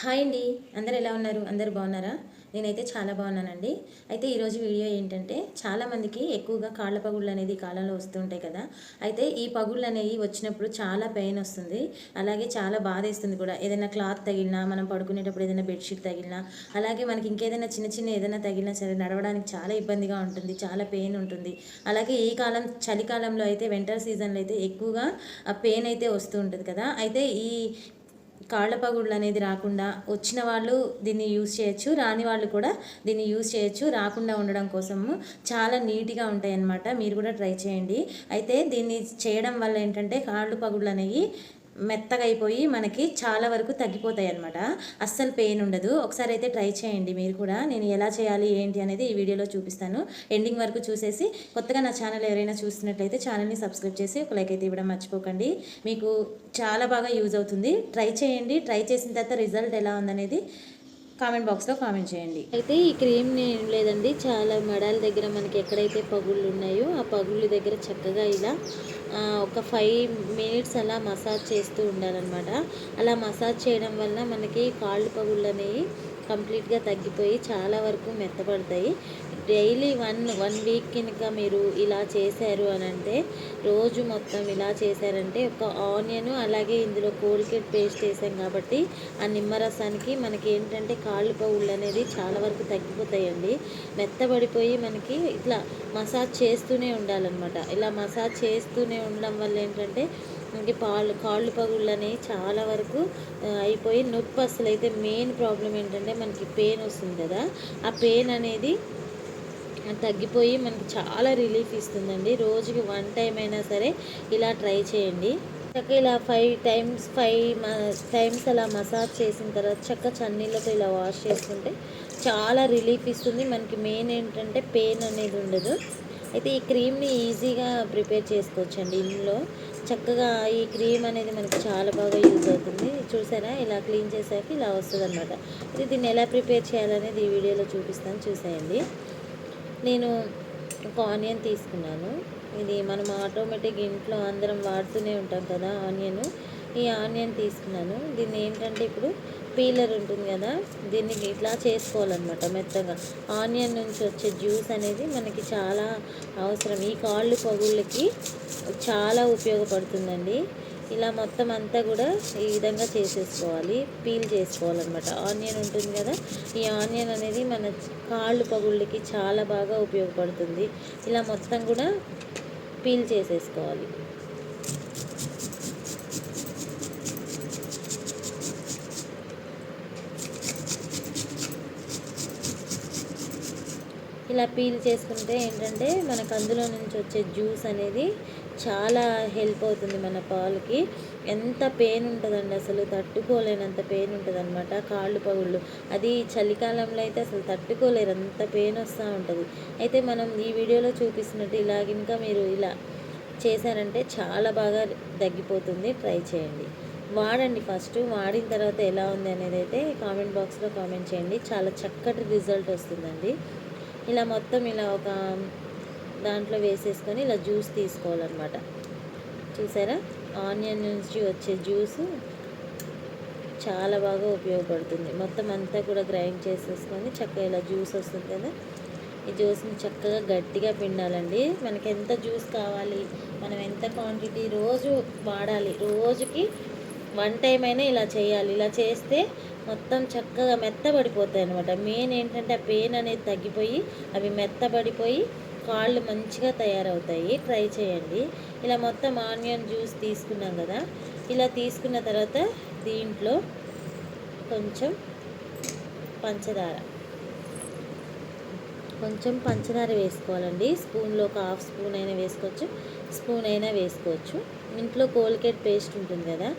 Hi అండి. అందరు ఎలా ఉన్నారు? అందరు బాగున్నారా? నేనైతే చాలా బాగున్నానండి. అయితే ఈరోజు వీడియో ఏంటంటే చాలామందికి ఎక్కువగా కాళ్ళ పగుళ్ళు అనేది ఈ కాలంలో వస్తుంటాయి కదా. అయితే ఈ పగుళ్ళు అనేవి వచ్చినప్పుడు చాలా పెయిన్ వస్తుంది. అలాగే చాలా బాధ వేస్తుంది కూడా. ఏదైనా క్లాత్ తగిలినా మనం పడుకునేటప్పుడు ఏదైనా బెడ్షీట్ తగిలినా అలాగే మనకి ఇంకేదైనా చిన్న చిన్న ఏదైనా తగిలినా సరే నడవడానికి చాలా ఇబ్బందిగా ఉంటుంది. చాలా పెయిన్ ఉంటుంది. అలాగే ఈ కాలం చలికాలంలో అయితే వింటర్ సీజన్లో అయితే ఎక్కువగా పెయిన్ అయితే వస్తూ ఉంటుంది కదా. అయితే ఈ కాళ్ళ పగుళ్ళు అనేది రాకుండా వచ్చిన వాళ్ళు దీన్ని యూజ్ చేయొచ్చు రాని వాళ్ళు కూడా దీన్ని యూజ్ చేయొచ్చు. రాకుండా ఉండడం కోసము చాలా నీట్గా ఉంటాయి అన్నమాట మీరు కూడా ట్రై చేయండి. అయితే దీన్ని చేయడం వల్ల ఏంటంటే కాళ్ళు పగుళ్ళు అనేవి మెత్తగా అయిపోయి మనకి చాలా వరకు తగ్గిపోతాయి అనమాట అస్సలు పెయిన్ ఉండదు. ఒకసారి అయితే ట్రై చేయండి మీరు కూడా. నేను ఎలా చేయాలి ఏంటి అనేది ఈ వీడియోలో చూపిస్తాను. ఎండింగ్ వరకు చూసేసి కొత్తగా నా ఛానల్ ఎవరైనా చూస్తున్నట్లయితే ఛానల్ని సబ్స్క్రైబ్ చేసి ఒక లైక్ అయితే ఇవ్వడం మర్చిపోకండి. మీకు చాలా బాగా యూజ్ అవుతుంది. ట్రై చేయండి. ట్రై చేసిన తర్వాత రిజల్ట్ ఎలా ఉందనేది కామెంట్ బాక్స్లో కామెంట్ చేయండి. అయితే ఈ క్రీమ్ ఏం లేదండి చాలా మెడాల దగ్గర మనకి ఎక్కడైతే పగుళ్ళు ఉన్నాయో ఆ పగుళ్ళ దగ్గర చక్కగా ఇలా ఒక ఫైవ్ మినిట్స్ అలా మసాజ్ చేస్తూ ఉండాలన్నమాట. అలా మసాజ్ చేయడం వల్ల మనకి కాళ్ళు పగుళ్ళు అనేవి కంప్లీట్గా తగ్గిపోయి చాలా వరకు మెత్తపడతాయి డైలీ వన్ వన్ వీక్ కనుక మీరు ఇలా చేశారు అని అంటే రోజు మొత్తం ఇలా చేశారంటే ఒక ఆనియన్ అలాగే ఇందులో కోల్గేట్ పేస్ట్ వేసాం కాబట్టి ఆ నిమ్మరసానికి మనకి ఏంటంటే కాళ్ళు పౌళ్ళు అనేది చాలా వరకు తగ్గిపోతాయండి. మెత్తబడిపోయి మనకి ఇట్లా మసాజ్ చేస్తూనే ఉండాలన్నమాట. ఇలా మసాజ్ చేస్తూనే ఉండడం వల్ల ఏంటంటే మనకి పాలు కాళ్ళు పగుళ్ళు అనేవి చాలా వరకు అయిపోయి నొప్పి అసలు అయితే మెయిన్ ప్రాబ్లం ఏంటంటే మనకి పెయిన్ వస్తుంది కదా. ఆ పెయిన్ అనేది తగ్గిపోయి మనకి చాలా రిలీఫ్ ఇస్తుందండి. రోజుకి వన్ టైం అయినా సరే ఇలా ట్రై చేయండి. చక్క ఇలా ఫైవ్ టైమ్స్ ఫైవ్ టైమ్స్ అలా మసాజ్ చేసిన తర్వాత చక్క చన్నీళ్ళతో ఇలా వాష్ చేసుకుంటే చాలా రిలీఫ్ ఇస్తుంది. మనకి మెయిన్ ఏంటంటే పెయిన్ అనేది ఉండదు. అయితే ఈ క్రీమ్ని ఈజీగా ప్రిపేర్ చేసుకోవచ్చండి ఇంట్లో. చక్కగా ఈ క్రీమ్ అనేది మనకి చాలా బాగా యూజ్ అవుతుంది. చూసారా? ఇలా క్లీన్ చేసాక ఇలా వస్తుంది అనమాట ఇది దీన్ని ఎలా ప్రిపేర్ చేయాలనేది ఈ వీడియోలో చూపిస్తాను. చూసేయండి. నేను ఒక ఆనియన్ తీసుకున్నాను. ఇది మనం ఆటోమేటిక్ ఇంట్లో అందరం వాడుతూనే ఉంటాం కదా ఆనియన్. ఈ ఆనియన్ తీసుకున్నాను. దీన్ని ఏంటంటే ఇప్పుడు పీలర్ ఉంటుంది కదా దీన్ని ఇట్లా చేసుకోవాలన్నమాట మెత్తగా. ఆనియన్ నుంచి వచ్చే జ్యూస్ అనేది మనకి చాలా అవసరం. ఈ కాళ్ళు పగుళ్ళకి చాలా ఉపయోగపడుతుందండి. ఇలా మొత్తం అంతా కూడా ఈ విధంగా చేసేసుకోవాలి. పీల్ చేసుకోవాలన్నమాట. ఆనియన్ ఉంటుంది కదా ఈ ఆనియన్ అనేది మన కాళ్ళు పగుళ్ళకి చాలా బాగా ఉపయోగపడుతుంది. ఇలా మొత్తం కూడా పీల్ చేసేసుకోవాలి. ఇలా పీల్ చేసుకుంటే ఏంటంటే మనకు అందులో నుంచి వచ్చే జ్యూస్ అనేది చాలా హెల్ప్ అవుతుంది మన పాలకి. ఎంత పెయిన్ ఉంటుందండి అసలు తట్టుకోలేనంత పెయిన్ ఉంటుంది అనమాట కాళ్ళు పగుళ్ళు. అది చలికాలంలో అయితే అసలు తట్టుకోలేరు అంత పెయిన్ వస్తూ ఉంటుంది. అయితే మనం ఈ వీడియోలో చూపిస్తున్నట్టు ఇలాగ ఇంకా మీరు ఇలా చేశారంటే చాలా బాగా తగ్గిపోతుంది. ట్రై చేయండి. వాడండి ఫస్ట్ వాడిన తర్వాత ఎలా ఉంది అనేది అయితే కామెంట్ బాక్స్లో కామెంట్ చేయండి. చాలా చక్కటి రిజల్ట్ వస్తుందండి. ఇలా మొత్తం ఇలా ఒక దాంట్లో వేసేసుకొని ఇలా జ్యూస్ తీసుకోవాలన్నమాట. చూసారా? ఆనియన్ నుంచి వచ్చే జ్యూస్ చాలా బాగా ఉపయోగపడుతుంది. మొత్తం అంతా కూడా గ్రైండ్ చేసేసుకొని చక్కగా ఇలా జ్యూస్ వస్తుంది కదా? ఈ జ్యూస్ని చక్కగా గట్టిగా పిండాలండి. మనకి ఎంత జ్యూస్ కావాలి మనం ఎంత క్వాంటిటీ రోజు వాడాలి రోజుకి వన్ టైం అయినా ఇలా చేయాలి. ఇలా చేస్తే మొత్తం చక్కగా మెత్తబడిపోతాయి అనమాట మెయిన్ ఏంటంటే ఆ పెయిన్ అనేది తగ్గిపోయి అవి మెత్తబడిపోయి కాళ్ళు మంచిగా తయారవుతాయి. ట్రై చేయండి. ఇలా మొత్తం ఆనియన్ జ్యూస్ తీసుకున్నాం కదా ఇలా తీసుకున్న తర్వాత దీంట్లో కొంచెం పంచదార కొంచెం పంచదార వేసుకోవాలండి. స్పూన్లో ఒక హాఫ్ స్పూన్ అయినా వేసుకోవచ్చు స్పూన్ అయినా వేసుకోవచ్చు. ఇంట్లో కోల్గేట్ పేస్ట్ ఉంటుంది కదా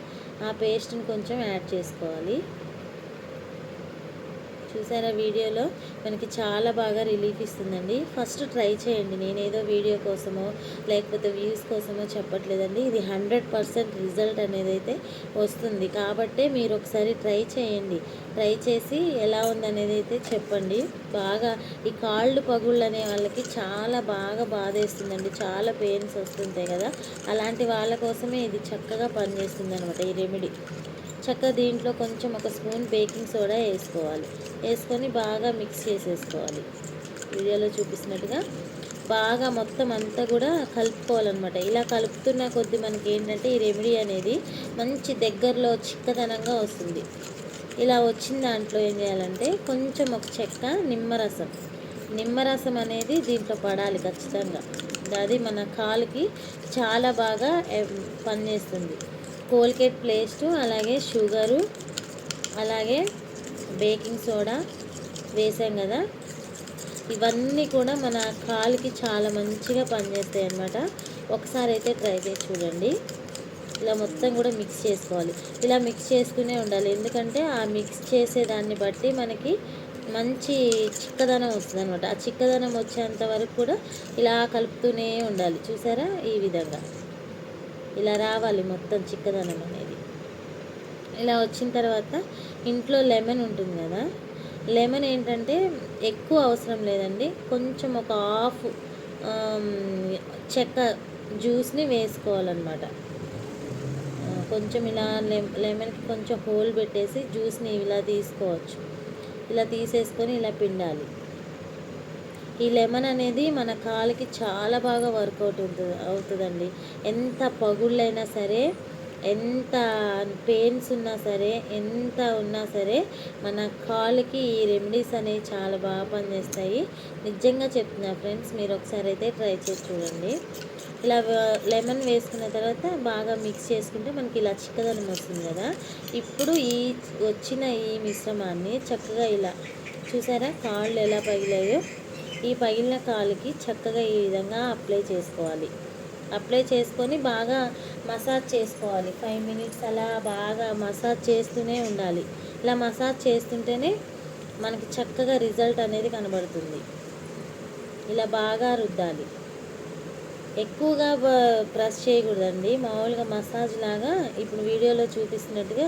ఆ పేస్ట్ని కొంచెం యాడ్ చేసుకోవాలి. చూసారా వీడియోలో? మనకి చాలా బాగా రిలీఫ్ ఇస్తుందండి. ఫస్ట్ ట్రై చేయండి. నేనేదో వీడియో కోసమో లేకపోతే వ్యూస్ కోసమో చెప్పట్లేదండి. ఇది హండ్రెడ్ పర్సెంట్ రిజల్ట్ అనేది అయితే వస్తుంది. కాబట్టే మీరు ఒకసారి ట్రై చేయండి. ట్రై చేసి ఎలా ఉందనేది అయితే చెప్పండి. బాగా ఈ కాళ్ళు పగుళ్ళు అనే వాళ్ళకి చాలా బాగా బాధేస్తుందండి. చాలా పెయిన్స్ వస్తుంటాయి కదా. అలాంటి వాళ్ళ కోసమే ఇది చక్కగా పనిచేస్తుంది అనమాట ఈ రెమెడీ చక్కగా దీంట్లో కొంచెం ఒక స్పూన్ బేకింగ్ సోడా వేసుకోవాలి. వేసుకొని బాగా మిక్స్ చేసేసుకోవాలి. వీడియోలో చూపిస్తున్నట్టుగా బాగా మొత్తం అంతా కూడా కలుపుకోవాలన్నమాట. ఇలా కలుపుతున్న కొద్దీ మనకి ఏంటంటే ఈ రెమెడీ అనేది మంచి దగ్గరలో చిక్కదనంగా వస్తుంది. ఇలా వచ్చిన దాంట్లో ఏం చేయాలంటే కొంచెం ఒక చెక్క నిమ్మరసం. నిమ్మరసం అనేది దీంట్లో పడాలి ఖచ్చితంగా. అది మన కాలుకి చాలా బాగా పనిచేస్తుంది. కోల్గేట్ పేస్ట్ అలాగే షుగరు అలాగే బేకింగ్ సోడా వేసాం కదా. ఇవన్నీ కూడా మన కాలుకి చాలా మంచిగా పనిచేస్తాయి అన్నమాట. ఒకసారి అయితే ట్రై చేసి చూడండి. ఇలా మొత్తం కూడా మిక్స్ చేసుకోవాలి. ఇలా మిక్స్ చేస్తూనే ఉండాలి. ఎందుకంటే ఆ మిక్స్ చేసే దాన్ని బట్టి మనకి మంచి చిక్కదనం వస్తుంది అనమాట ఆ చిక్కదనం వచ్చేంత వరకు కూడా ఇలా కలుపుతూనే ఉండాలి. చూసారా? ఈ విధంగా. ఇలా రావాలి మొత్తం చిక్కదనం అనేది. ఇలా వచ్చిన తర్వాత ఇంట్లో లెమన్ ఉంటుంది కదా లెమన్ ఏంటంటే ఎక్కువ అవసరం లేదండి. కొంచెం ఒక హాఫ్ చెక్క జ్యూస్ని వేసుకోవాలన్నమాట. కొంచెం ఇలా లెమ్ లెమన్కి కొంచెం హోల్ పెట్టేసి జ్యూస్ని ఇలా తీసుకోవచ్చు. ఇలా తీసేసుకొని ఇలా పిండాలి. ఈ లెమన్ అనేది మన కాలుకి చాలా బాగా వర్కౌట్ అవుతుంది అవుతుందండి. ఎంత పగుళ్ళైనా సరే ఎంత పెయిన్స్ ఉన్నా సరే ఎంత ఉన్నా సరే మన కాలుకి ఈ రెమెడీస్ అనేవి చాలా బాగా పనిచేస్తాయి. నిజంగా చెప్తున్నా ఫ్రెండ్స్ మీరు ఒకసారి అయితే ట్రై చేసి చూడండి. ఇలా లెమన్ వేసుకున్న తర్వాత బాగా మిక్స్ చేసుకుంటే మనకి ఇలా చిక్కదనం వస్తుంది కదా. ఇప్పుడు ఈ వచ్చిన ఈ మిశ్రమాన్ని చక్కగా ఇలా చూసారా? కాళ్ళు ఎలా పగిలాయో? ఈ పగిలిన కాలుకి చక్కగా ఈ విధంగా అప్లై చేసుకోవాలి. అప్లై చేసుకొని బాగా మసాజ్ చేసుకోవాలి. ఫైవ్ మినిట్స్ అలా బాగా మసాజ్ చేస్తూనే ఉండాలి. ఇలా మసాజ్ చేస్తుంటేనే మనకి చక్కగా రిజల్ట్ అనేది కనబడుతుంది. ఇలా బాగా రుద్దాలి. ఎక్కువగా ప్రెస్ చేయకూడదండి. మామూలుగా మసాజ్ లాగా ఇప్పుడు వీడియోలో చూపిస్తున్నట్టుగా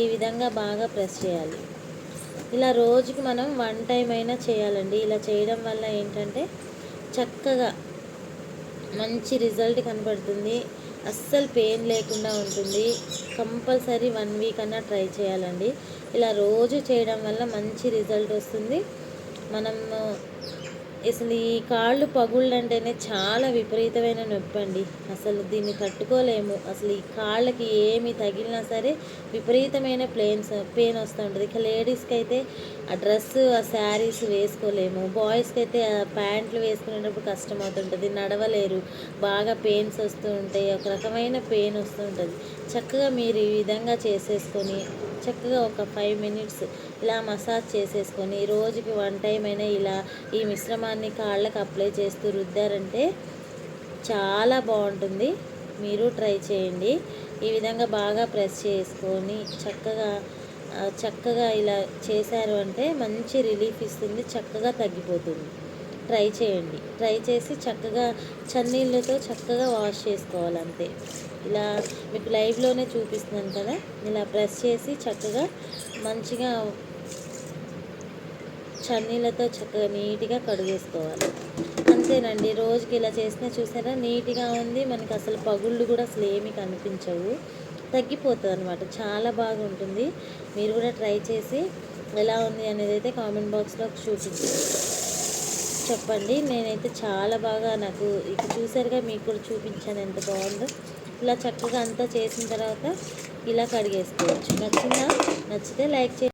ఈ విధంగా బాగా ప్రెస్ చేయాలి. ఇలా రోజుకి మనం వన్ టైం అయినా చేయాలండి. ఇలా చేయడం వల్ల ఏంటంటే చక్కగా మంచి రిజల్ట్ కనబడుతుంది. అస్సలు పెయిన్ లేకుండా ఉంటుంది. కంపల్సరీ వన్ వీక్ అన్నా ట్రై చేయాలండి. ఇలా రోజు చేయడం వల్ల మంచి రిజల్ట్ వస్తుంది. మనం అసలు ఈ కాళ్ళు పగుళ్ళు అంటేనే చాలా విపరీతమైన నొప్పి అండి అసలు దీన్ని తట్టుకోలేము. అసలు ఈ కాళ్ళకి ఏమి తగిలినా సరే విపరీతమైన ప్లేన్స్ పెయిన్ వస్తూ ఉంటుంది ఇక లేడీస్కి అయితే ఆ డ్రెస్ ఆ శారీస్ వేసుకోలేము. బాయ్స్కి అయితే ఆ ప్యాంట్లు వేసుకునేటప్పుడు కష్టం అవుతుంటుంది నడవలేరు. బాగా పెయిన్స్ వస్తూ ఉంటాయి. ఒక రకమైన పెయిన్ వస్తూ ఉంటుంది. చక్కగా మీరు ఈ విధంగా చేసేసుకొని చక్కగా ఒక ఫైవ్ మినిట్స్ ఇలా మసాజ్ చేసేసుకొని రోజుకి వన్ టైం అయినా ఇలా ఈ మిశ్రమాన్ని కాళ్ళకి అప్లై చేస్తూ రుద్దారంటే చాలా బాగుంటుంది. మీరు ట్రై చేయండి. ఈ విధంగా బాగా ప్రెస్ చేసుకొని చక్కగా చక్కగా ఇలా చేశారు అంటే మంచి రిలీఫ్ ఇస్తుంది చక్కగా తగ్గిపోతుంది. ట్రై చేయండి. ట్రై చేసి చక్కగా చన్నీళ్ళతో చక్కగా వాష్ చేసుకోవాలి అంతే. ఇలా మీకు లైవ్లోనే చూపిస్తున్నాను కదా? ఇలా ప్రెస్ చేసి చక్కగా మంచిగా చన్నీళ్ళతో చక్కగా నీట్గా కడిగేసుకోవాలి. అంతేనండి. రోజుకి ఇలా చేసినా చూసారా? నీట్గా ఉంది. మనకి అసలు పగుళ్ళు కూడా అసలు ఏమీ కనిపించవు. తగ్గిపోతుంది అనమాట చాలా బాగుంటుంది. మీరు కూడా ట్రై చేసి ఎలా ఉంది అనేది అయితే కామెంట్ బాక్స్లో చూపించండి. చెప్పండి. నేనైతే చాలా బాగా నాకు ఇక చూసారుగా మీకు కూడా చూపించాను ఎంత బాగుందో. ఇలా చక్కగా అంతా చేసిన తర్వాత ఇలా కడిగేసుకోవచ్చు. నచ్చిందా? నచ్చితే లైక్ చే